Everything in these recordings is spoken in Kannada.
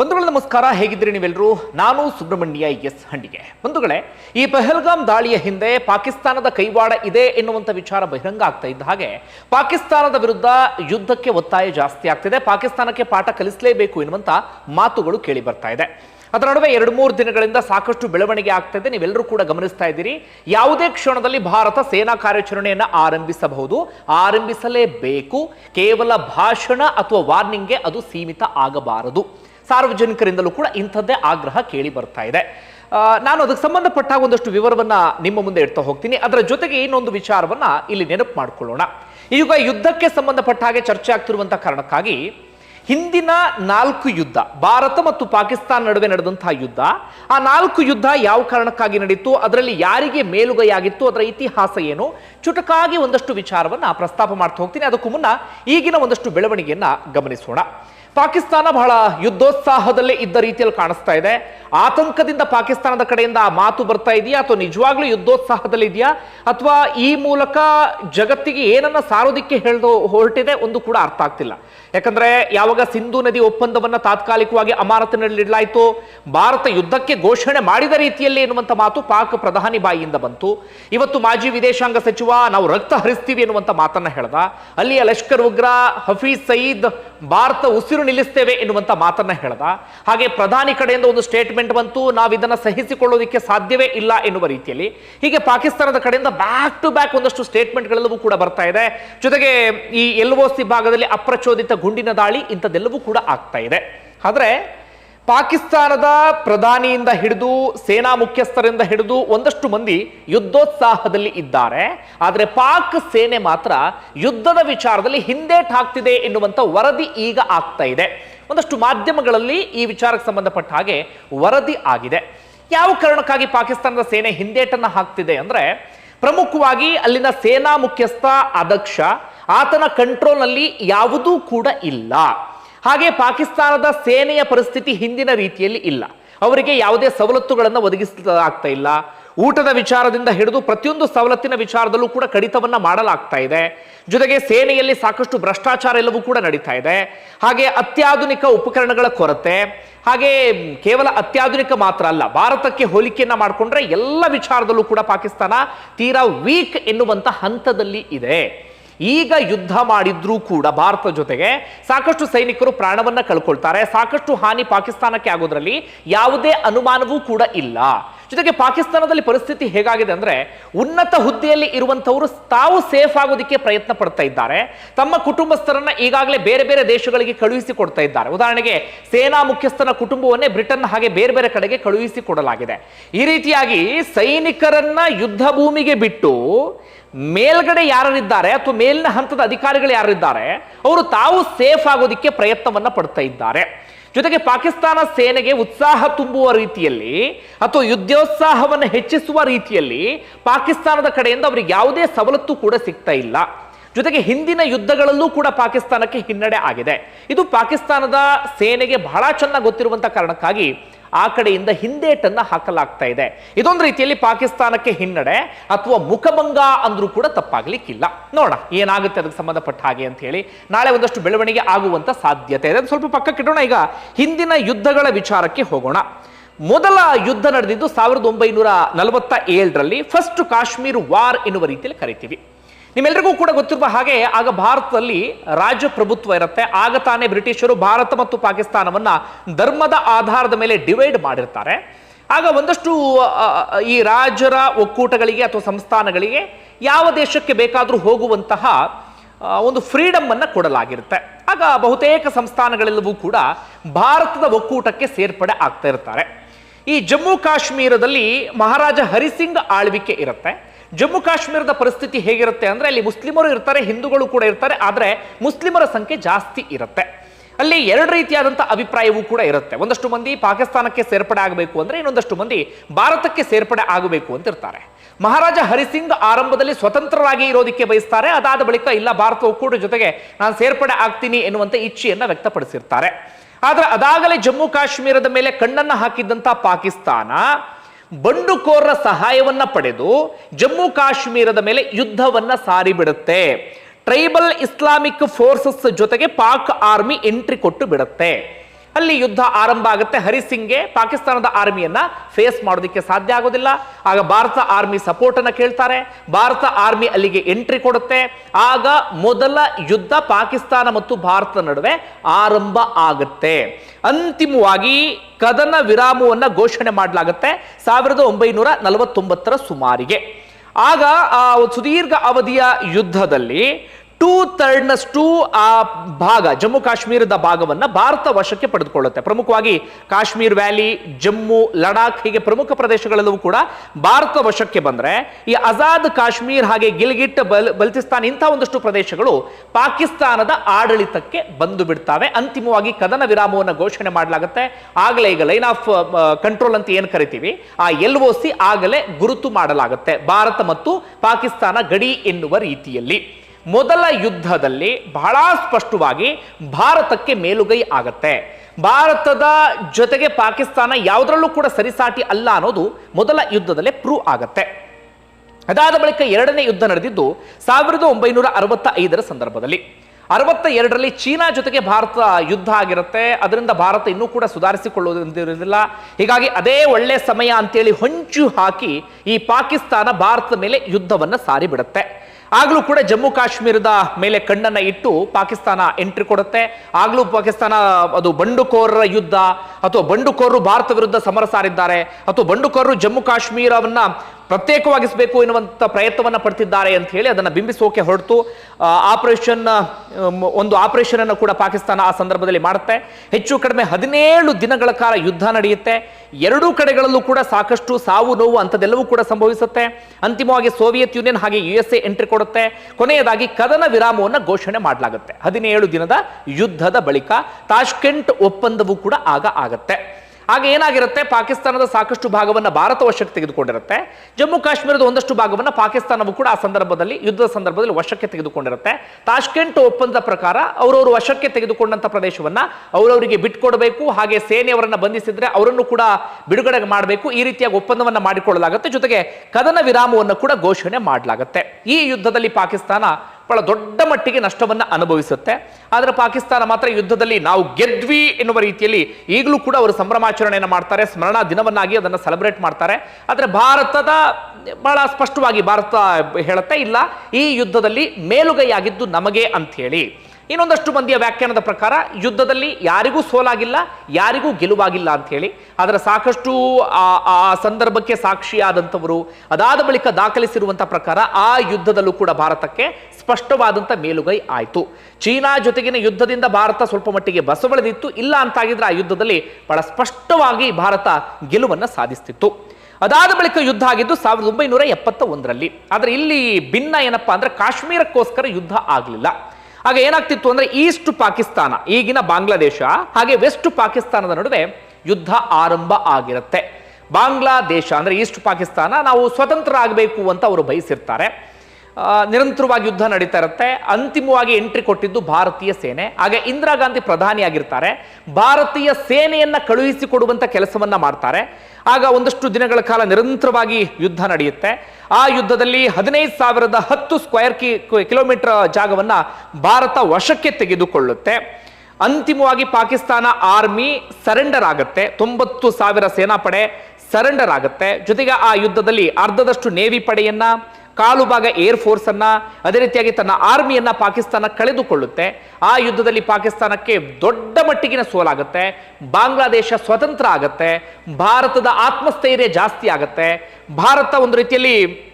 ಬಂಧುಗಳ ನಮಸ್ಕಾರ, ಹೇಗಿದ್ದೀರಿ ನೀವೆಲ್ಲರೂ ನಾನು ಸುಬ್ರಹ್ಮಣ್ಯ ಎಸ್ ಹಂಡಿಗೆ. ಬಂಧುಗಳೇ, ಈ ಪೆಹಲ್ಗಾಮ್ ದಾಳಿಯ ಹಿಂದೆ ಪಾಕಿಸ್ತಾನದ ಕೈವಾಡ ಇದೆ ಎನ್ನುವಂಥ ವಿಚಾರ ಬಹಿರಂಗ ಆಗ್ತಾ ಇದ್ದ ಹಾಗೆ, ಪಾಕಿಸ್ತಾನದ ವಿರುದ್ಧ ಯುದ್ಧಕ್ಕೆ ಒತ್ತಾಯ ಜಾಸ್ತಿ ಆಗ್ತಿದೆ, ಪಾಕಿಸ್ತಾನಕ್ಕೆ ಪಾಠ ಕಲಿಸಲೇಬೇಕು ಎನ್ನುವಂಥ ಮಾತುಗಳು ಕೇಳಿ ಬರ್ತಾ ಇದೆ. ಅದರ ನಡುವೆ ಎರಡು ಮೂರು ದಿನಗಳಿಂದ ಸಾಕಷ್ಟು ಬೆಳವಣಿಗೆ ಆಗ್ತಾ ಇದೆ, ನೀವೆಲ್ಲರೂ ಕೂಡ ಗಮನಿಸ್ತಾ ಇದ್ದೀರಿ. ಯಾವುದೇ ಕ್ಷಣದಲ್ಲಿ ಭಾರತ ಸೇನಾ ಕಾರ್ಯಾಚರಣೆಯನ್ನು ಆರಂಭಿಸಬಹುದು, ಆರಂಭಿಸಲೇಬೇಕು. ಕೇವಲ ಭಾಷಣ ಅಥವಾ ವಾರ್ನಿಂಗ್ಗೆ ಅದು ಸೀಮಿತ ಆಗಬಾರದು. ಸಾರ್ವಜನಿಕರಿಂದಲೂ ಕೂಡ ಇಂಥದ್ದೇ ಆಗ್ರಹ ಕೇಳಿ ಬರ್ತಾ ಇದೆ. ನಾನು ಅದಕ್ಕೆ ಸಂಬಂಧಪಟ್ಟ ಒಂದಷ್ಟು ವಿವರವನ್ನ ನಿಮ್ಮ ಮುಂದೆ ಇಡ್ತಾ ಹೋಗ್ತೀನಿ. ಅದರ ಜೊತೆಗೆ ಇನ್ನೊಂದು ವಿಚಾರವನ್ನ ಇಲ್ಲಿ ನೆನಪು ಮಾಡ್ಕೊಳ್ಳೋಣ. ಈಗ ಯುದ್ಧಕ್ಕೆ ಸಂಬಂಧಪಟ್ಟ ಹಾಗೆ ಚರ್ಚೆ ಆಗ್ತಿರುವಂತಹ ಕಾರಣಕ್ಕಾಗಿ ಹಿಂದಿನ ನಾಲ್ಕು ಯುದ್ಧ, ಭಾರತ ಮತ್ತು ಪಾಕಿಸ್ತಾನ ನಡುವೆ ನಡೆದಂತಹ ಯುದ್ಧ, ಆ ನಾಲ್ಕು ಯುದ್ಧ ಯಾವ ಕಾರಣಕ್ಕಾಗಿ ನಡೀತು, ಅದರಲ್ಲಿ ಯಾರಿಗೆ ಮೇಲುಗೈಯಾಗಿತ್ತು, ಅದರ ಇತಿಹಾಸ ಏನು, ಚುಟಕಾಗಿ ಒಂದಷ್ಟು ವಿಚಾರವನ್ನ ಪ್ರಸ್ತಾಪ ಮಾಡ್ತಾ ಹೋಗ್ತೀನಿ. ಅದಕ್ಕೂ ಮುನ್ನ ಈಗಿನ ಒಂದಷ್ಟು ಬೆಳವಣಿಗೆಯನ್ನ ಗಮನಿಸೋಣ. ಪಾಕಿಸ್ತಾನ ಬಹಳ ಯುದ್ಧೋತ್ಸಾಹದಲ್ಲೇ ಇದ್ದ ರೀತಿಯಲ್ಲಿ ಕಾಣಿಸ್ತಾ ಇದೆ. ಆತಂಕದಿಂದ ಪಾಕಿಸ್ತಾನದ ಕಡೆಯಿಂದ ಆ ಮಾತು ಬರ್ತಾ ಇದೆಯಾ? ಅಥವಾ ನಿಜವಾಗ್ಲೂ ಯುದ್ಧೋತ್ಸಾಹದಲ್ಲಿ ಇದೆಯಾ? ಅಥವಾ ಈ ಮೂಲಕ ಜಗತ್ತಿಗೆ ಏನನ್ನ ಸಾರೋದಿಕ್ಕೆ ಹೇಳ್ದು ಹೊರಟಿದೆ ಒಂದು ಕೂಡ ಅರ್ಥ ಆಗ್ತಿಲ್ಲ. ಯಾಕಂದ್ರೆ ಯಾವಾಗ ಸಿಂಧು ನದಿ ಒಪ್ಪಂದವನ್ನ ತಾತ್ಕಾಲಿಕವಾಗಿ ಅಮಾನತಿನಲ್ಲಿಡಲಾಯಿತು ಭಾರತ ಯುದ್ಧಕ್ಕೆ ಘೋಷಣೆ ಮಾಡಿದ ರೀತಿಯಲ್ಲಿ ಎನ್ನುವಂಥ ಮಾತು ಪಾಕ್ ಪ್ರಧಾನಿ ಬಾಯಿಯಿಂದ ಬಂತು. ಇವತ್ತು ಮಾಜಿ ವಿದೇಶಾಂಗ ಸಚಿವ ನಾವು ರಕ್ತ ಹರಿಸ್ತೀವಿ ಎನ್ನುವಂಥ ಮಾತನ್ನ ಹೇಳ್ದ. ಅಲ್ಲಿಯ ಲಷ್ಕರ್ ಉಗ್ರ ಹಫೀಜ್ ಸಯೀದ್ ಭಾರತ ಉಸಿರು ನಿಲ್ಲಿಸ್ತೇವೆ ಎನ್ನುವಂತ ಮಾತನ್ನ ಹೇಳ್ದ. ಹಾಗೆ ಪ್ರಧಾನಿ ಕಡೆಯಿಂದ ಒಂದು ಸ್ಟೇಟ್ಮೆಂಟ್ ಬಂತು ನಾವು ಇದನ್ನ ಸಹಿಸಿಕೊಳ್ಳೋದಕ್ಕೆ ಸಾಧ್ಯವೇ ಇಲ್ಲ ಎನ್ನುವ ರೀತಿಯಲ್ಲಿ. ಹೀಗೆ ಪಾಕಿಸ್ತಾನದ ಕಡೆಯಿಂದ ಬ್ಯಾಕ್ ಟು ಬ್ಯಾಕ್ ಒಂದಷ್ಟು ಸ್ಟೇಟ್ಮೆಂಟ್ಗಳೆಲ್ಲವೂ ಕೂಡ ಬರ್ತಾ ಇದೆ. ಜೊತೆಗೆ ಈ ಎಲ್ ಸಿ ಭಾಗದಲ್ಲಿ ಅಪ್ರಚೋದಿತ ಗುಂಡಿನ ದಾಳಿ ಇಂಥದ್ದೆಲ್ಲವೂ ಕೂಡ ಆಗ್ತಾ ಇದೆ. ಆದ್ರೆ ಪಾಕಿಸ್ತಾನದ ಪ್ರಧಾನಿಯಿಂದ ಹಿಡಿದು, ಸೇನಾ ಮುಖ್ಯಸ್ಥರಿಂದ ಹಿಡಿದು ಒಂದಷ್ಟು ಮಂದಿ ಯುದ್ಧೋತ್ಸಾಹದಲ್ಲಿ ಇದ್ದಾರೆ. ಆದರೆ ಪಾಕ್ ಸೇನೆ ಮಾತ್ರ ಯುದ್ಧದ ವಿಚಾರದಲ್ಲಿ ಹಿಂದೇಟ್ ಹಾಕ್ತಿದೆ ಎನ್ನುವಂಥ ವರದಿ ಈಗ ಆಗ್ತಾ ಇದೆ. ಒಂದಷ್ಟು ಮಾಧ್ಯಮಗಳಲ್ಲಿ ಈ ವಿಚಾರಕ್ಕೆ ಸಂಬಂಧಪಟ್ಟ ಹಾಗೆ ವರದಿ ಆಗಿದೆ. ಯಾವ ಕಾರಣಕ್ಕಾಗಿ ಪಾಕಿಸ್ತಾನದ ಸೇನೆ ಹಿಂದೇಟನ್ನು ಹಾಕ್ತಿದೆ ಅಂದ್ರೆ, ಪ್ರಮುಖವಾಗಿ ಅಲ್ಲಿನ ಸೇನಾ ಮುಖ್ಯಸ್ಥ ಅಧ್ಯಕ್ಷ, ಆತನ ಕಂಟ್ರೋಲ್ನಲ್ಲಿ ಯಾವುದೂ ಕೂಡ ಇಲ್ಲ. ಹಾಗೆ ಪಾಕಿಸ್ತಾನದ ಸೇನೆಯ ಪರಿಸ್ಥಿತಿ ಹಿಂದಿನ ರೀತಿಯಲ್ಲಿ ಇಲ್ಲ. ಅವರಿಗೆ ಯಾವುದೇ ಸವಲತ್ತುಗಳನ್ನು ಒದಗಿಸಲಾಗ್ತಾ ಇಲ್ಲ. ಊಟದ ವಿಚಾರದಿಂದ ಹಿಡಿದು ಪ್ರತಿಯೊಂದು ಸವಲತ್ತಿನ ವಿಚಾರದಲ್ಲೂ ಕೂಡ ಕಡಿತವನ್ನು ಮಾಡಲಾಗ್ತಾ ಇದೆ. ಜೊತೆಗೆ ಸೇನೆಯಲ್ಲಿ ಸಾಕಷ್ಟು ಭ್ರಷ್ಟಾಚಾರ ಎಲ್ಲವೂ ಕೂಡ ನಡೀತಾ ಇದೆ. ಹಾಗೆ ಅತ್ಯಾಧುನಿಕ ಉಪಕರಣಗಳ ಕೊರತೆ, ಹಾಗೆ ಕೇವಲ ಅತ್ಯಾಧುನಿಕ ಮಾತ್ರ ಅಲ್ಲ, ಭಾರತಕ್ಕೆ ಹೋಲಿಕೆಯನ್ನ ಮಾಡಿಕೊಂಡ್ರೆ ಎಲ್ಲ ವಿಚಾರದಲ್ಲೂ ಕೂಡ ಪಾಕಿಸ್ತಾನ ತೀರಾ ವೀಕ್ ಎನ್ನುವಂತ ಹಂತದಲ್ಲಿ ಇದೆ. ಈಗ ಯುದ್ಧ ಮಾಡಿದ್ರೂ ಕೂಡ ಭಾರತ ಜೊತೆಗೆ ಸಾಕಷ್ಟು ಸೈನಿಕರು ಪ್ರಾಣವನ್ನ ಕಳ್ಕೊಳ್ತಾರೆ, ಸಾಕಷ್ಟು ಹಾನಿ ಪಾಕಿಸ್ತಾನಕ್ಕೆ ಆಗೋದ್ರಲ್ಲಿ ಯಾವುದೇ ಅನುಮಾನವೂ ಕೂಡ ಇಲ್ಲ. ಜೊತೆಗೆ ಪಾಕಿಸ್ತಾನದಲ್ಲಿ ಪರಿಸ್ಥಿತಿ ಹೇಗಾಗಿದೆ ಅಂದ್ರೆ ಉನ್ನತ ಹುದ್ದೆಯಲ್ಲಿ ಇರುವಂತವರು ತಾವು ಸೇಫ್ ಆಗೋದಕ್ಕೆ ಪ್ರಯತ್ನ ಪಡ್ತಾ ಇದ್ದಾರೆ. ತಮ್ಮ ಕುಟುಂಬಸ್ಥರನ್ನ ಈಗಾಗಲೇ ಬೇರೆ ಬೇರೆ ದೇಶಗಳಿಗೆ ಕಳುಹಿಸಿ ಕೊಡ್ತಾ ಇದ್ದಾರೆ. ಉದಾಹರಣೆಗೆ ಸೇನಾ ಮುಖ್ಯಸ್ಥನ ಕುಟುಂಬವನ್ನೇ ಬ್ರಿಟನ್ ಹಾಗೆ ಬೇರೆ ಬೇರೆ ಕಡೆಗೆ ಕಳುಹಿಸಿ ಕೊಡಲಾಗಿದೆ. ಈ ರೀತಿಯಾಗಿ ಸೈನಿಕರನ್ನ ಯುದ್ಧ ಭೂಮಿಗೆ ಬಿಟ್ಟು ಮೇಲ್ಗಡೆ ಯಾರಿದ್ದಾರೆ ಅಥವಾ ಮೇಲಿನ ಹಂತದ ಅಧಿಕಾರಿಗಳು ಯಾರಿದ್ದಾರೆ ಅವರು ತಾವು ಸೇಫ್ ಆಗೋದಿಕ್ಕೆ ಪ್ರಯತ್ನವನ್ನ ಪಡ್ತಾ ಇದ್ದಾರೆ. ಜೊತೆಗೆ ಪಾಕಿಸ್ತಾನ ಸೇನೆಗೆ ಉತ್ಸಾಹ ತುಂಬುವ ರೀತಿಯಲ್ಲಿ ಅಥವಾ ಯುದ್ಧೋತ್ಸಾಹವನ್ನು ಹೆಚ್ಚಿಸುವ ರೀತಿಯಲ್ಲಿ ಪಾಕಿಸ್ತಾನದ ಕಡೆಯಿಂದ ಅವರಿಗೆ ಯಾವುದೇ ಸವಲತ್ತು ಕೂಡ ಸಿಗ್ತಾ ಇಲ್ಲ. ಜೊತೆಗೆ ಹಿಂದಿನ ಯುದ್ಧಗಳಲ್ಲೂ ಕೂಡ ಪಾಕಿಸ್ತಾನಕ್ಕೆ ಹಿನ್ನಡೆ ಆಗಿದೆ. ಇದು ಪಾಕಿಸ್ತಾನದ ಸೇನೆಗೆ ಬಹಳ ಚೆನ್ನಾಗಿ ಗೊತ್ತಿರುವಂತಹ ಕಾರಣಕ್ಕಾಗಿ ಆ ಕಡೆಯಿಂದ ಹಿಂದೇಟನ್ನು ಹಾಕಲಾಗ್ತಾ ಇದೆ. ಇದೊಂದು ರೀತಿಯಲ್ಲಿ ಪಾಕಿಸ್ತಾನಕ್ಕೆ ಹಿನ್ನಡೆ ಅಥವಾ ಮುಖಭಂಗ ಅಂದ್ರೂ ಕೂಡ ತಪ್ಪಾಗ್ಲಿಕ್ಕಿಲ್ಲ. ನೋಡ ಏನಾಗುತ್ತೆ ಅದಕ್ಕೆ ಸಂಬಂಧಪಟ್ಟ ಹಾಗೆ ಅಂತ ಹೇಳಿ ನಾಳೆ ಒಂದಷ್ಟು ಬೆಳವಣಿಗೆ ಆಗುವಂತ ಸಾಧ್ಯತೆ ಇದೆ. ಸ್ವಲ್ಪ ಸ್ವಲ್ಪ ಪಕ್ಕಕ್ಕಿಡೋಣ ಈಗ ಹಿಂದಿನ ಯುದ್ಧಗಳ ವಿಚಾರಕ್ಕೆ ಹೋಗೋಣ. ಮೊದಲ ಯುದ್ಧ ನಡೆದಿದ್ದು ಸಾವಿರದ ಒಂಬೈನೂರ ನಲವತ್ತ ಏಳರಲ್ಲಿ ಫಸ್ಟ್ ಕಾಶ್ಮೀರ್ ವಾರ್ ಎನ್ನುವ ರೀತಿಯಲ್ಲಿ ಕರಿತೀವಿ. ನಿಮ್ಮೆಲ್ಲರಿಗೂ ಕೂಡ ಗೊತ್ತಿರುವ ಹಾಗೆ ಆಗ ಭಾರತದಲ್ಲಿ ರಾಜಪ್ರಭುತ್ವ ಇರುತ್ತೆ. ಆಗ ತಾನೇ ಬ್ರಿಟಿಷರು ಭಾರತ ಮತ್ತು ಪಾಕಿಸ್ತಾನವನ್ನ ಧರ್ಮದ ಆಧಾರದ ಮೇಲೆ ಡಿವೈಡ್ ಮಾಡಿರ್ತಾರೆ. ಆಗ ಒಂದಷ್ಟು ಈ ರಾಜರ ಒಕ್ಕೂಟಗಳಿಗೆ ಅಥವಾ ಸಂಸ್ಥಾನಗಳಿಗೆ ಯಾವ ದೇಶಕ್ಕೆ ಬೇಕಾದರೂ ಹೋಗುವಂತಹ ಒಂದು ಫ್ರೀಡಮ್ ಅನ್ನು ಕೊಡಲಾಗಿರುತ್ತೆ. ಆಗ ಬಹುತೇಕ ಸಂಸ್ಥಾನಗಳೆಲ್ಲವೂ ಕೂಡ ಭಾರತದ ಒಕ್ಕೂಟಕ್ಕೆ ಸೇರ್ಪಡೆ ಆಗ್ತಾ ಇರ್ತಾರೆ. ಈ ಜಮ್ಮು ಕಾಶ್ಮೀರದಲ್ಲಿ ಮಹಾರಾಜ ಹರಿಸಿಂಗ್ ಆಳ್ವಿಕೆ ಇರುತ್ತೆ. ಜಮ್ಮು ಕಾಶ್ಮೀರದ ಪರಿಸ್ಥಿತಿ ಹೇಗಿರುತ್ತೆ ಅಂದರೆ ಅಲ್ಲಿ ಮುಸ್ಲಿಮರು ಇರ್ತಾರೆ, ಹಿಂದೂಗಳು ಕೂಡ ಇರ್ತಾರೆ, ಆದರೆ ಮುಸ್ಲಿಮರ ಸಂಖ್ಯೆ ಜಾಸ್ತಿ ಇರುತ್ತೆ. ಅಲ್ಲಿ ಎರಡು ರೀತಿಯಾದಂಥ ಅಭಿಪ್ರಾಯವೂ ಕೂಡ ಇರುತ್ತೆ. ಒಂದಷ್ಟು ಮಂದಿ ಪಾಕಿಸ್ತಾನಕ್ಕೆ ಸೇರ್ಪಡೆ ಆಗಬೇಕು ಅಂದರೆ ಇನ್ನೊಂದಷ್ಟು ಮಂದಿ ಭಾರತಕ್ಕೆ ಸೇರ್ಪಡೆ ಆಗಬೇಕು ಅಂತ ಇರ್ತಾರೆ. ಮಹಾರಾಜ ಹರಿಸಿಂಗ್ ಆರಂಭದಲ್ಲಿ ಸ್ವತಂತ್ರರಾಗಿ ಇರೋದಕ್ಕೆ ಬಯಸ್ತಾರೆ. ಅದಾದ ಬಳಿಕ ಇಲ್ಲ ಭಾರತ ಒಕ್ಕೂಟ ಜೊತೆಗೆ ನಾನು ಸೇರ್ಪಡೆ ಆಗ್ತೀನಿ ಎನ್ನುವಂಥ ಇಚ್ಛೆಯನ್ನು ವ್ಯಕ್ತಪಡಿಸಿರ್ತಾರೆ. ಆದರೆ ಅದಾಗಲೇ ಜಮ್ಮು ಕಾಶ್ಮೀರದ ಮೇಲೆ ಕಣ್ಣನ್ನು ಹಾಕಿದ್ದಂಥ ಪಾಕಿಸ್ತಾನ ಬಂಡುಕೋರರ ಸಹಾಯವನ್ನ ಪಡೆದು ಜಮ್ಮು ಕಾಶ್ಮೀರದ ಮೇಲೆ ಯುದ್ಧವನ್ನ ಸಾರಿಬಿಡುತ್ತೆ. ಟ್ರೈಬಲ್ ಇಸ್ಲಾಮಿಕ್ ಫೋರ್ಸಸ್ ಜೊತೆಗೆ ಪಾಕ್ ಆರ್ಮಿ ಎಂಟ್ರಿ ಕೊಟ್ಟು ಬಿಡುತ್ತೆ. ಅಲ್ಲಿ ಯುದ್ಧ ಆರಂಭ ಆಗುತ್ತೆ. ಹರಿಸಿಂಗ್ಗೆ ಪಾಕಿಸ್ತಾನದ ಆರ್ಮಿಯನ್ನ ಫೇಸ್ ಮಾಡೋದಕ್ಕೆ ಸಾಧ್ಯ ಆಗೋದಿಲ್ಲ. ಆಗ ಭಾರತ ಆರ್ಮಿ ಸಪೋರ್ಟ್ ಅನ್ನ ಕೇಳ್ತಾರೆ. ಭಾರತ ಆರ್ಮಿ ಅಲ್ಲಿಗೆ ಎಂಟ್ರಿ ಕೊಡುತ್ತೆ. ಆಗ ಮೊದಲ ಯುದ್ಧ ಪಾಕಿಸ್ತಾನ ಮತ್ತು ಭಾರತ ನಡುವೆ ಆರಂಭ ಆಗುತ್ತೆ. ಅಂತಿಮವಾಗಿ ಕದನ ವಿರಾಮವನ್ನ ಘೋಷಣೆ ಮಾಡಲಾಗುತ್ತೆ. ಸಾವಿರದ ಒಂಬೈನೂರ ನಲವತ್ತೊಂಬತ್ತರ ಸುಮಾರಿಗೆ. ಆಗ ಆ ಸುದೀರ್ಘ ಅವಧಿಯ ಯುದ್ಧದಲ್ಲಿ ಟೂ ಥರ್ಡ್ನಷ್ಟು ಆ ಭಾಗ, ಜಮ್ಮು ಕಾಶ್ಮೀರದ ಭಾಗವನ್ನ ಭಾರತ ವಶಕ್ಕೆ ಪಡೆದುಕೊಳ್ಳುತ್ತೆ. ಪ್ರಮುಖವಾಗಿ ಕಾಶ್ಮೀರ್ ವ್ಯಾಲಿ, ಜಮ್ಮು, ಲಡಾಖ್ ಹೀಗೆ ಪ್ರಮುಖ ಪ್ರದೇಶಗಳೆಲ್ಲವೂ ಕೂಡ ಭಾರತ ವಶಕ್ಕೆ ಬಂದ್ರೆ ಈ ಆಜಾದ್ ಕಾಶ್ಮೀರ್ ಹಾಗೆ ಗಿಲ್ಗಿಟ್, ಬಲ್, ಬಲ್ತಿಸ್ತಾನ್ ಇಂಥ ಒಂದಷ್ಟು ಪ್ರದೇಶಗಳು ಪಾಕಿಸ್ತಾನದ ಆಡಳಿತಕ್ಕೆ ಬಂದು ಬಿಡ್ತಾವೆ. ಅಂತಿಮವಾಗಿ ಕದನ ವಿರಾಮವನ್ನು ಘೋಷಣೆ ಮಾಡಲಾಗುತ್ತೆ. ಆಗಲೇ ಈಗ ಲೈನ್ ಆಫ್ ಕಂಟ್ರೋಲ್ ಅಂತ ಏನು ಕರಿತೀವಿ? ಆ ಎಲ್ ಆಗಲೇ ಗುರುತು ಮಾಡಲಾಗುತ್ತೆ. ಭಾರತ ಮತ್ತು ಪಾಕಿಸ್ತಾನ ಗಡಿ ಎನ್ನುವ ರೀತಿಯಲ್ಲಿ. ಮೊದಲ ಯುದ್ಧದಲ್ಲಿ ಬಹಳ ಸ್ಪಷ್ಟವಾಗಿ ಭಾರತಕ್ಕೆ ಮೇಲುಗೈ ಆಗತ್ತೆ. ಭಾರತದ ಜೊತೆಗೆ ಪಾಕಿಸ್ತಾನ ಯಾವುದರಲ್ಲೂ ಕೂಡ ಸರಿಸಾಟಿ ಅಲ್ಲ ಅನ್ನೋದು ಮೊದಲ ಯುದ್ಧದಲ್ಲೇ ಪ್ರೂವ್ ಆಗತ್ತೆ. ಅದಾದ ಬಳಿಕ ಎರಡನೇ ಯುದ್ಧ ನಡೆದಿದ್ದು ಸಾವಿರದ ಒಂಬೈನೂರ ಅರವತ್ತ ಐದರ ಸಂದರ್ಭದಲ್ಲಿ. ಅರವತ್ತ ಎರಡರಲ್ಲಿ ಚೀನಾ ಜೊತೆಗೆ ಭಾರತ ಯುದ್ಧ ಆಗಿರುತ್ತೆ. ಅದರಿಂದ ಭಾರತ ಇನ್ನೂ ಕೂಡ ಸುಧಾರಿಸಿಕೊಳ್ಳುವುದಿಲ್ಲ. ಹೀಗಾಗಿ ಅದೇ ಒಳ್ಳೆ ಸಮಯ ಅಂತೇಳಿ ಹೊಂಚು ಹಾಕಿ ಈ ಪಾಕಿಸ್ತಾನ ಭಾರತದ ಮೇಲೆ ಯುದ್ಧವನ್ನು ಸಾರಿ ಬಿಡುತ್ತೆ ಆಗ್ಲೂ ಕೂಡ ಜಮ್ಮು ಕಾಶ್ಮೀರದ ಮೇಲೆ ಕಣ್ಣನ್ನ ಇಟ್ಟು ಪಾಕಿಸ್ತಾನ ಎಂಟ್ರಿ ಕೊಡುತ್ತೆ. ಆಗ್ಲೂ ಪಾಕಿಸ್ತಾನ, ಅದು ಬಂಡುಕೋರರ ಯುದ್ಧ, ಅಥವಾ ಬಂಡುಕೋರರು ಭಾರತ ವಿರುದ್ಧ ಸಮರ ಸಾರಿದ್ದಾರೆ, ಅಥವಾ ಬಂಡುಕೋರರು ಜಮ್ಮು ಕಾಶ್ಮೀರವನ್ನ ಪ್ರತ್ಯೇಕವಾಗಿಸಬೇಕು ಎನ್ನುವಂಥ ಪ್ರಯತ್ನವನ್ನು ಪಡ್ತಿದ್ದಾರೆ ಅಂತ ಹೇಳಿ ಅದನ್ನು ಬಿಂಬಿಸೋಕೆ ಹೊರಟು ಆಪರೇಷನ್ ಒಂದು ಆಪರೇಷನ್ ಅನ್ನು ಕೂಡ ಪಾಕಿಸ್ತಾನ ಆ ಸಂದರ್ಭದಲ್ಲಿ ಮಾಡುತ್ತೆ. ಹೆಚ್ಚು ಕಡಿಮೆ ಹದಿನೇಳು ದಿನಗಳ ಕಾಲ ಯುದ್ಧ ನಡೆಯುತ್ತೆ. ಎರಡೂ ಕಡೆಗಳಲ್ಲೂ ಕೂಡ ಸಾಕಷ್ಟು ಸಾವು ನೋವು ಅಂಥದ್ದೆಲ್ಲವೂ ಕೂಡ ಸಂಭವಿಸುತ್ತೆ. ಅಂತಿಮವಾಗಿ ಸೋವಿಯತ್ ಯೂನಿಯನ್ ಹಾಗೆ ಯು ಎಸ್ ಎ ಎಂಟ್ರಿ ಕೊಡುತ್ತೆ. ಕೊನೆಯದಾಗಿ ಕದನ ವಿರಾಮವನ್ನು ಘೋಷಣೆ ಮಾಡಲಾಗುತ್ತೆ. ಹದಿನೇಳು ದಿನದ ಯುದ್ಧದ ಬಳಿಕ ತಾಷ್ಕೆಂಟ್ ಒಪ್ಪಂದವೂ ಕೂಡ ಆಗ ಆಗತ್ತೆ. ಆಗ ಏನಾಗಿರುತ್ತೆ? ಪಾಕಿಸ್ತಾನದ ಸಾಕಷ್ಟು ಭಾಗವನ್ನು ಭಾರತ ವಶಕ್ಕೆ ತೆಗೆದುಕೊಂಡಿರುತ್ತೆ. ಜಮ್ಮು ಕಾಶ್ಮೀರದ ಒಂದಷ್ಟು ಭಾಗವನ್ನು ಪಾಕಿಸ್ತಾನವು ಕೂಡ ಆ ಸಂದರ್ಭದಲ್ಲಿ, ಯುದ್ಧದ ಸಂದರ್ಭದಲ್ಲಿ ವಶಕ್ಕೆ ತೆಗೆದುಕೊಂಡಿರುತ್ತೆ. ತಾಷ್ಕೆಂಟ್ ಒಪ್ಪಂದದ ಪ್ರಕಾರ ಅವರವರು ವಶಕ್ಕೆ ತೆಗೆದುಕೊಂಡಂಥ ಪ್ರದೇಶವನ್ನ ಅವರವರಿಗೆ ಬಿಟ್ಕೊಡಬೇಕು ಹಾಗೆ ಸೇನೆಯವರನ್ನು ಬಂಧಿಸಿದ್ರೆ ಅವರನ್ನು ಕೂಡ ಬಿಡುಗಡೆ ಮಾಡಬೇಕು, ಈ ರೀತಿಯಾಗಿ ಒಪ್ಪಂದವನ್ನು ಮಾಡಿಕೊಳ್ಳಲಾಗುತ್ತೆ. ಜೊತೆಗೆ ಕದನ ವಿರಾಮವನ್ನು ಕೂಡ ಘೋಷಣೆ ಮಾಡಲಾಗುತ್ತೆ. ಈ ಯುದ್ಧದಲ್ಲಿ ಪಾಕಿಸ್ತಾನ ಬಹಳ ದೊಡ್ಡ ಮಟ್ಟಿಗೆ ನಷ್ಟವನ್ನು ಅನುಭವಿಸುತ್ತೆ. ಆದರೆ ಪಾಕಿಸ್ತಾನ ಮಾತ್ರ ಯುದ್ಧದಲ್ಲಿ ನಾವು ಗೆದ್ವಿ ಎನ್ನುವ ರೀತಿಯಲ್ಲಿ ಈಗಲೂ ಕೂಡ ಅವರು ಸಂಭ್ರಮಾಚರಣೆಯನ್ನು ಮಾಡ್ತಾರೆ, ಸ್ಮರಣಾ ದಿನವನ್ನಾಗಿ ಅದನ್ನು ಸೆಲೆಬ್ರೇಟ್ ಮಾಡ್ತಾರೆ. ಆದರೆ ಭಾರತದ ಬಹಳ ಸ್ಪಷ್ಟವಾಗಿ ಭಾರತ ಹೇಳುತ್ತೆ, ಇಲ್ಲ, ಈ ಯುದ್ಧದಲ್ಲಿ ಮೇಲುಗೈಯಾಗಿದ್ದು ನಮಗೆ ಅಂಥೇಳಿ. ಇನ್ನೊಂದಷ್ಟು ಮಂದಿಯ ವ್ಯಾಖ್ಯಾನದ ಪ್ರಕಾರ ಯುದ್ಧದಲ್ಲಿ ಯಾರಿಗೂ ಸೋಲಾಗಿಲ್ಲ, ಯಾರಿಗೂ ಗೆಲುವಾಗಿಲ್ಲ ಅಂತ ಹೇಳಿ. ಅದರ ಸಾಕಷ್ಟು ಆ ಆ ಸಂದರ್ಭಕ್ಕೆ ಸಾಕ್ಷಿಯಾದಂಥವರು, ಅದಾದ ಬಳಿಕ ದಾಖಲಿಸಿರುವಂಥ ಪ್ರಕಾರ ಆ ಯುದ್ಧದಲ್ಲೂ ಕೂಡ ಭಾರತಕ್ಕೆ ಸ್ಪಷ್ಟವಾದಂಥ ಮೇಲುಗೈ ಆಯಿತು. ಚೀನಾ ಜೊತೆಗಿನ ಯುದ್ಧದಿಂದ ಭಾರತ ಸ್ವಲ್ಪ ಮಟ್ಟಿಗೆ ಬಸವಳೆದಿತ್ತು, ಇಲ್ಲ ಅಂತಾಗಿದ್ರೆ ಆ ಯುದ್ಧದಲ್ಲಿ ಬಹಳ ಸ್ಪಷ್ಟವಾಗಿ ಭಾರತ ಗೆಲುವನ್ನು ಸಾಧಿಸ್ತಿತ್ತು. ಅದಾದ ಬಳಿಕ ಯುದ್ಧ ಆಗಿದ್ದು ಸಾವಿರದ ಒಂಬೈನೂರ ಎಪ್ಪತ್ತ ಒಂದರಲ್ಲಿ ಆದರೆ ಇಲ್ಲಿ ಭಿನ್ನ ಏನಪ್ಪಾ ಅಂದ್ರೆ ಕಾಶ್ಮೀರಕ್ಕೋಸ್ಕರ ಯುದ್ಧ ಆಗಲಿಲ್ಲ. ಆಗ ಏನಾಗ್ತಿತ್ತು ಅಂದ್ರೆ ಈಸ್ಟ್ ಪಾಕಿಸ್ತಾನ, ಈಗಿನ ಬಾಂಗ್ಲಾದೇಶ ಹಾಗೆ ವೆಸ್ಟ್ ಪಾಕಿಸ್ತಾನದ ನಡುವೆ ಯುದ್ಧ ಆರಂಭ ಆಗಿರುತ್ತೆ. ಬಾಂಗ್ಲಾದೇಶ ಅಂದ್ರೆ ಈಸ್ಟ್ ಪಾಕಿಸ್ತಾನ, ನಾವು ಸ್ವತಂತ್ರ ಆಗಬೇಕು ಅಂತ ಅವರು ಬಯಸಿರ್ತಾರೆ. ನಿರಂತರವಾಗಿ ಯುದ್ಧ ನಡೀತಾ ಇರುತ್ತೆ. ಅಂತಿಮವಾಗಿ ಎಂಟ್ರಿ ಕೊಟ್ಟಿದ್ದು ಭಾರತೀಯ ಸೇನೆ. ಹಾಗೆ ಇಂದಿರಾ ಗಾಂಧಿ ಪ್ರಧಾನಿಯಾಗಿರ್ತಾರೆ. ಭಾರತೀಯ ಸೇನೆಯನ್ನ ಕಳುಹಿಸಿಕೊಡುವಂಥ ಕೆಲಸವನ್ನ ಮಾಡ್ತಾರೆ. ಆಗ ಒಂದಷ್ಟು ದಿನಗಳ ಕಾಲ ನಿರಂತರವಾಗಿ ಯುದ್ಧ ನಡೆಯುತ್ತೆ. ಆ ಯುದ್ಧದಲ್ಲಿ ಹದಿನೈದು ಸಾವಿರದ ಹತ್ತು ಸ್ಕ್ವೇರ್ ಕಿ ಕಿಲೋಮೀಟರ್ ಜಾಗವನ್ನ ಭಾರತ ವಶಕ್ಕೆ ತೆಗೆದುಕೊಳ್ಳುತ್ತೆ. ಅಂತಿಮವಾಗಿ ಪಾಕಿಸ್ತಾನ ಆರ್ಮಿ ಸರೆಂಡರ್ ಆಗುತ್ತೆ. ತೊಂಬತ್ತು ಸಾವಿರ ಸೇನಾಪಡೆ ಸರೆಂಡರ್ ಆಗುತ್ತೆ. ಜೊತೆಗೆ ಆ ಯುದ್ಧದಲ್ಲಿ ಅರ್ಧದಷ್ಟು ನೇವಿ ಪಡೆಯನ್ನ ಕಾಲು ಭಾಗ ಏರ್ ಫೋರ್ಸ್ ಅನ್ನ, ಅದೇ ರೀತಿಯಾಗಿ ತನ್ನ ಆರ್ಮಿಯನ್ನ ಪಾಕಿಸ್ತಾನ ಕಳೆದುಕೊಳ್ಳುತ್ತೆ. ಆ ಯುದ್ಧದಲ್ಲಿ ಪಾಕಿಸ್ತಾನಕ್ಕೆ ದೊಡ್ಡ ಮಟ್ಟಿಗಿನ ಸೋಲಾಗುತ್ತೆ. ಬಾಂಗ್ಲಾದೇಶ ಸ್ವತಂತ್ರ ಆಗತ್ತೆ. ಭಾರತದ ಆತ್ಮಸ್ಥೈರ್ಯ ಜಾಸ್ತಿ ಆಗತ್ತೆ. ಭಾರತ ಒಂದು ರೀತಿಯಲ್ಲಿ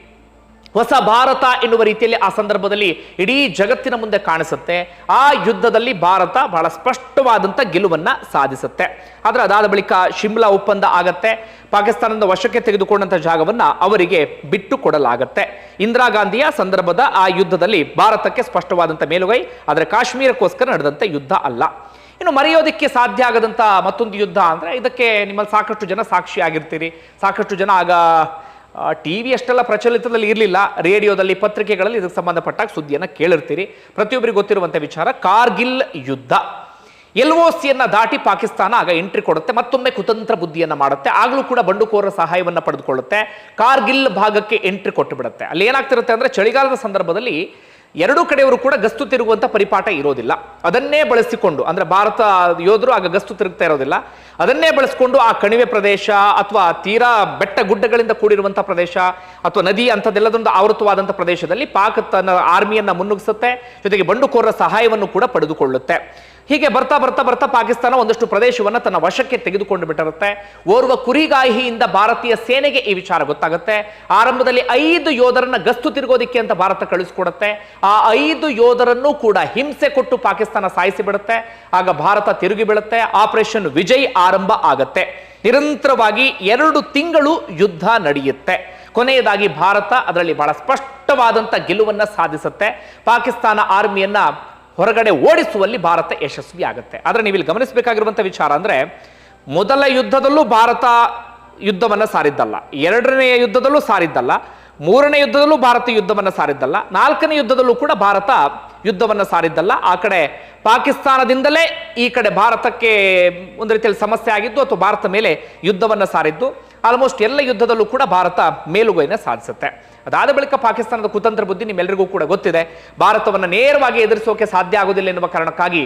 ಹೊಸ ಭಾರತ ಎನ್ನುವ ರೀತಿಯಲ್ಲಿ ಆ ಸಂದರ್ಭದಲ್ಲಿ ಇಡೀ ಜಗತ್ತಿನ ಮುಂದೆ ಕಾಣಿಸುತ್ತೆ. ಆ ಯುದ್ಧದಲ್ಲಿ ಭಾರತ ಬಹಳ ಸ್ಪಷ್ಟವಾದಂಥ ಗೆಲುವನ್ನ ಸಾಧಿಸುತ್ತೆ. ಆದರೆ ಅದಾದ ಬಳಿಕ ಶಿಮ್ಲಾ ಒಪ್ಪಂದ ಆಗತ್ತೆ. ಪಾಕಿಸ್ತಾನದ ವಶಕ್ಕೆ ತೆಗೆದುಕೊಂಡಂತ ಜಾಗವನ್ನ ಅವರಿಗೆ ಬಿಟ್ಟು ಕೊಡಲಾಗತ್ತೆ. ಇಂದಿರಾ ಗಾಂಧಿಯ ಸಂದರ್ಭದ ಆ ಯುದ್ಧದಲ್ಲಿ ಭಾರತಕ್ಕೆ ಸ್ಪಷ್ಟವಾದಂಥ ಮೇಲುಗೈ, ಆದರೆ ಕಾಶ್ಮೀರಕ್ಕೋಸ್ಕರ ನಡೆದಂಥ ಯುದ್ಧ ಅಲ್ಲ. ಇನ್ನು ಮರೆಯೋದಕ್ಕೆ ಸಾಧ್ಯ ಆಗದಂಥ ಮತ್ತೊಂದು ಯುದ್ಧ ಅಂದರೆ ಇದಕ್ಕೆ ನಿಮ್ಮಲ್ಲಿ ಸಾಕಷ್ಟು ಜನ ಸಾಕ್ಷಿ ಆಗಿರ್ತೀರಿ. ಸಾಕಷ್ಟು ಜನ ಆಗ ಟಿ ವಿ ಅಷ್ಟೆಲ್ಲ ಪ್ರಚಲಿತದಲ್ಲಿ ಇರಲಿಲ್ಲ. ರೇಡಿಯೋದಲ್ಲಿ ಪತ್ರಿಕೆಗಳಲ್ಲಿ ಇದಕ್ಕೆ ಸಂಬಂಧಪಟ್ಟಾಗ ಸುದ್ದಿಯನ್ನು ಕೇಳಿರ್ತೀರಿ. ಪ್ರತಿಯೊಬ್ಬರಿಗೆ ಗೊತ್ತಿರುವಂಥ ವಿಚಾರ ಕಾರ್ಗಿಲ್ ಯುದ್ಧ. ಎಲ್ ಒ ಸಿಯನ್ನು ದಾಟಿ ಪಾಕಿಸ್ತಾನ ಆಗ ಎಂಟ್ರಿ ಕೊಡುತ್ತೆ, ಮತ್ತೊಮ್ಮೆ ಕುತಂತ್ರ ಬುದ್ಧಿಯನ್ನು ಮಾಡುತ್ತೆ, ಆಗಲೂ ಕೂಡ ಬಂಡುಕೋರರ ಸಹಾಯವನ್ನು ಪಡೆದುಕೊಳ್ಳುತ್ತೆ, ಕಾರ್ಗಿಲ್ ಭಾಗಕ್ಕೆ ಎಂಟ್ರಿ ಕೊಟ್ಟು ಬಿಡುತ್ತೆ ಅಲ್ಲಿ ಏನಾಗ್ತಿರುತ್ತೆ ಅಂದರೆ ಚಳಿಗಾಲದ ಸಂದರ್ಭದಲ್ಲಿ ಎರಡೂ ಕಡೆಯವರು ಕೂಡ ಗಸ್ತು ತಿರುಗುವಂಥ ಪರಿಪಾಠ ಇರೋದಿಲ್ಲ. ಅದನ್ನೇ ಬಳಸಿಕೊಂಡು, ಅಂದರೆ ಭಾರತ ಯೋಧರು ಆಗ ಗಸ್ತು ತಿರುಗ್ತಾ ಇರೋದಿಲ್ಲ. ಅದನ್ನೇ ಬಳಸಿಕೊಂಡು ಆ ಕಣಿವೆ ಪ್ರದೇಶ ಅಥವಾ ತೀರಾ ಬೆಟ್ಟ ಗುಡ್ಡಗಳಿಂದ ಕೂಡಿರುವಂಥ ಪ್ರದೇಶ ಅಥವಾ ನದಿ ಅಂಥದ್ದೆಲ್ಲದೊಂದು ಆವೃತವಾದಂಥ ಪ್ರದೇಶದಲ್ಲಿ ಪಾಕ್ ತನ್ನ ಆರ್ಮಿಯನ್ನು ಮುನ್ನುಗ್ಗಿಸುತ್ತೆ, ಜೊತೆಗೆ ಬಂಡುಕೋರರ ಸಹಾಯವನ್ನು ಕೂಡ ಪಡೆದುಕೊಳ್ಳುತ್ತೆ. ಹೀಗೆ ಬರ್ತಾ ಬರ್ತಾ ಬರ್ತಾ ಪಾಕಿಸ್ತಾನ ಒಂದಷ್ಟು ಪ್ರದೇಶವನ್ನು ತನ್ನ ವಶಕ್ಕೆ ತೆಗೆದುಕೊಂಡು ಬಿಟ್ಟಿರುತ್ತೆ. ಓರ್ವ ಕುರಿಗಾಹಿಯಿಂದ ಭಾರತೀಯ ಸೇನೆಗೆ ಈ ವಿಚಾರ ಗೊತ್ತಾಗುತ್ತೆ. ಆರಂಭದಲ್ಲಿ ಐದು ಯೋಧರನ್ನ ಗಸ್ತು ತಿರುಗೋದಿಕ್ಕೆ ಅಂತ ಭಾರತ ಕಳಿಸ್ಕೊಡುತ್ತೆ. ಆ ಐದು ಯೋಧರನ್ನು ಕೂಡ ಹಿಂಸೆ ಕೊಟ್ಟು ಪಾಕಿಸ್ತಾನ ಸಾಯಿಸಿ ಬಿಡುತ್ತೆ. ಆಗ ಭಾರತ ತಿರುಗಿ ಬೀಳುತ್ತೆ. ಆಪರೇಷನ್ ವಿಜಯ್ ಆರಂಭ ಆಗತ್ತೆ. ನಿರಂತರವಾಗಿ ಎರಡು ತಿಂಗಳು ಯುದ್ಧ ನಡೆಯುತ್ತೆ. ಕೊನೆಯದಾಗಿ ಭಾರತ ಅದರಲ್ಲಿ ಬಹಳ ಸ್ಪಷ್ಟವಾದಂಥ ಗೆಲುವನ್ನ ಸಾಧಿಸುತ್ತೆ. ಪಾಕಿಸ್ತಾನ ಆರ್ಮಿಯನ್ನ ಹೊರಗಡೆ ಓಡಿಸುವಲ್ಲಿ ಭಾರತ ಯಶಸ್ವಿ ಆಗುತ್ತೆ. ಆದರೆ ನೀವು ಇಲ್ಲಿ ಗಮನಿಸಬೇಕಾಗಿರುವಂಥ ವಿಚಾರ ಅಂದರೆ, ಮೊದಲ ಯುದ್ಧದಲ್ಲೂ ಭಾರತ ಯುದ್ಧವನ್ನು ಸಾರಿದ್ದಲ್ಲ. ಎರಡನೆಯ ಯುದ್ಧದಲ್ಲೂ ಸಾರಿದ್ದಲ್ಲ. ಮೂರನೇ ಯುದ್ಧದಲ್ಲೂ ಭಾರತ ಯುದ್ಧವನ್ನು ಸಾರಿದ್ದಲ್ಲ. ನಾಲ್ಕನೇ ಯುದ್ಧದಲ್ಲೂ ಕೂಡ ಭಾರತ ಯುದ್ಧವನ್ನು ಸಾರಿದ್ದಲ್ಲ. ಆ ಕಡೆ ಪಾಕಿಸ್ತಾನದಿಂದಲೇ ಈ ಕಡೆ ಭಾರತಕ್ಕೆ ಒಂದು ರೀತಿಯಲ್ಲಿ ಸಮಸ್ಯೆ ಆಗಿದ್ದು ಅಥವಾ ಭಾರತ ಮೇಲೆ ಯುದ್ಧವನ್ನು ಸಾರಿದ್ದು. ಆಲ್ಮೋಸ್ಟ್ ಎಲ್ಲ ಯುದ್ಧದಲ್ಲೂ ಕೂಡ ಭಾರತ ಮೇಲುಗೈನ ಸಾಧಿಸುತ್ತೆ. ಅದಾದ ಬಳಿಕ ಪಾಕಿಸ್ತಾನದ ಕುತಂತ್ರ ಬುದ್ಧಿ ನಿಮ್ಮೆಲ್ಲರಿಗೂ ಕೂಡ ಗೊತ್ತಿದೆ. ಭಾರತವನ್ನು ನೇರವಾಗಿ ಎದುರಿಸೋಕೆ ಸಾಧ್ಯ ಆಗೋದಿಲ್ಲ ಎನ್ನುವ ಕಾರಣಕ್ಕಾಗಿ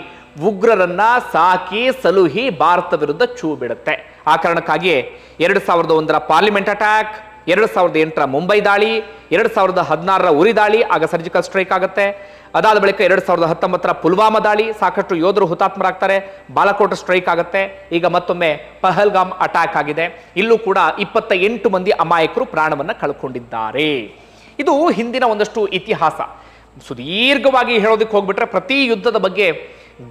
ಉಗ್ರರನ್ನ ಸಾಕಿ, ಸಲುಹಿ ಭಾರತ ವಿರುದ್ಧ ಚೂ ಬಿಡುತ್ತೆ. ಆ ಕಾರಣಕ್ಕಾಗಿಯೇ ಎರಡು ಸಾವಿರದ ಒಂದರ ಪಾರ್ಲಿಮೆಂಟ್ ಅಟ್ಯಾಕ್ ಎರಡು ಸಾವಿರದ ಎಂಟರ ಮುಂಬೈ ದಾಳಿ, ಎರಡು ಸಾವಿರದ ಹದಿನಾರರ ಉರಿ ದಾಳಿ, ಆಗ ಸರ್ಜಿಕಲ್ ಸ್ಟ್ರೈಕ್ ಆಗುತ್ತೆ. ಅದಾದ ಬಳಿಕ ಎರಡು ಸಾವಿರದ ಹತ್ತೊಂಬತ್ತರ ಪುಲ್ವಾಮಾ ದಾಳಿ, ಸಾಕಷ್ಟು ಯೋಧರು ಹುತಾತ್ಮರಾಗ್ತಾರೆ, ಬಾಲಕೋಟ್ ಸ್ಟ್ರೈಕ್ ಆಗುತ್ತೆ. ಈಗ ಮತ್ತೊಮ್ಮೆ ಪಹಲ್ಗಾಮ್ ಅಟ್ಯಾಕ್ ಆಗಿದೆ. ಇಲ್ಲೂ ಕೂಡ ಇಪ್ಪತ್ತ ಎಂಟು ಮಂದಿ ಅಮಾಯಕರು ಪ್ರಾಣವನ್ನ ಕಳ್ಕೊಂಡಿದ್ದಾರೆ. ಇದು ಹಿಂದಿನ ಒಂದಷ್ಟು ಇತಿಹಾಸ. ಸುದೀರ್ಘವಾಗಿ ಹೇಳೋದಕ್ಕೆ ಹೋಗ್ಬಿಟ್ರೆ ಪ್ರತಿ ಯುದ್ಧದ ಬಗ್ಗೆ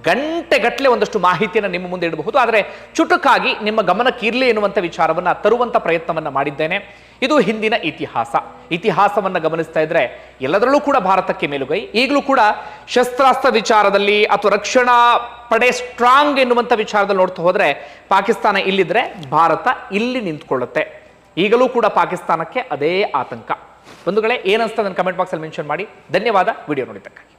ಗಂಟೆಗಟ್ಟಲೆ ಒಂದಷ್ಟು ಮಾಹಿತಿಯನ್ನು ನಿಮ್ಮ ಮುಂದೆ ಇಡಬಹುದು. ಆದರೆ ಚುಟುಕಾಗಿ ನಿಮ್ಮ ಗಮನಕ್ಕಿರಲಿ ಎನ್ನುವಂಥ ವಿಚಾರವನ್ನ ತರುವಂಥ ಪ್ರಯತ್ನವನ್ನ ಮಾಡಿದ್ದೇನೆ. ಇದು ಹಿಂದಿನ ಇತಿಹಾಸ. ಇತಿಹಾಸವನ್ನ ಗಮನಿಸ್ತಾ ಇದ್ರೆ ಎಲ್ಲದರಲ್ಲೂ ಕೂಡ ಭಾರತಕ್ಕೆ ಮೇಲುಗೈ. ಈಗಲೂ ಕೂಡ ಶಸ್ತ್ರಾಸ್ತ್ರ ವಿಚಾರದಲ್ಲಿ ಅಥವಾ ರಕ್ಷಣಾ ಪಡೆ ಸ್ಟ್ರಾಂಗ್ ಎನ್ನುವಂಥ ವಿಚಾರದಲ್ಲಿ ನೋಡ್ತಾ ಹೋದರೆ ಪಾಕಿಸ್ತಾನ ಇಲ್ಲಿದ್ರೆ ಭಾರತ ಇಲ್ಲಿ ನಿಂತ್ಕೊಳ್ಳುತ್ತೆ. ಈಗಲೂ ಕೂಡ ಪಾಕಿಸ್ತಾನಕ್ಕೆ ಅದೇ ಆತಂಕ. ಬಂಧುಗಳೇ ನನ್ನ ಕಮೆಂಟ್ ಬಾಕ್ಸಲ್ಲಿ ಮೆನ್ಷನ್ ಮಾಡಿ. ಧನ್ಯವಾದ. ವಿಡಿಯೋ ನೋಡಿದ್ದಕ್ಕೆ